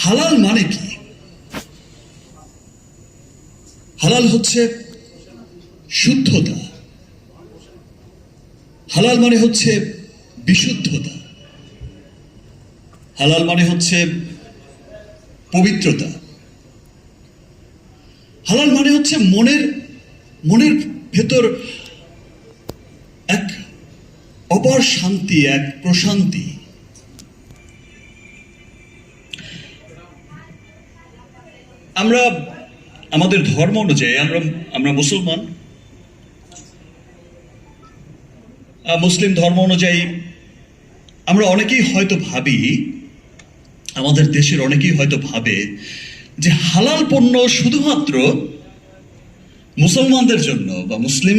হালাল মানে কি? হালাল হচ্ছে শুদ্ধতা। হালাল মানে হচ্ছে বিশুদ্ধতা। হালাল মানে হচ্ছে পবিত্রতা। হালাল মানে হচ্ছে মনের মনের ভেতর এক অপর শান্তি, এক প্রশান্তি। আমরা আমাদের ধর্ম অনুযায়ী, আমরা আমরা মুসলমান মুসলিম ধর্ম অনুযায়ী আমরা অনেকেই হয়তো ভাবি, আমাদের দেশের অনেকেই হয়তো ভাবে যে হালাল পণ্য শুধুমাত্র মুসলমানদের জন্য বা মুসলিম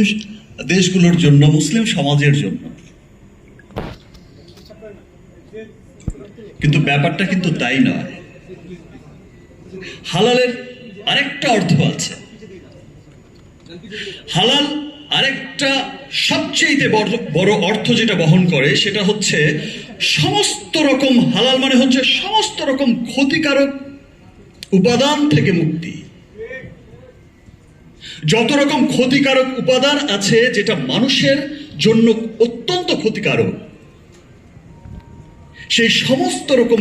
দেশগুলোর জন্য, মুসলিম সমাজের জন্য। কিন্তু ব্যাপারটা কিন্তু তাই নয়। হালালের আরেকটা অর্থ আছে। হালাল আরেকটা সবচেয়ে বড় অর্থ যেটা বহন করে, সেটা হচ্ছে সমস্ত রকম হালাল মানে হচ্ছে সমস্ত রকম ক্ষতিকারক উপাদান থেকে মুক্তি। যত রকম ক্ষতিকারক উপাদান আছে যেটা মানুষের জন্য অত্যন্ত ক্ষতিকারক, সেই সমস্ত রকম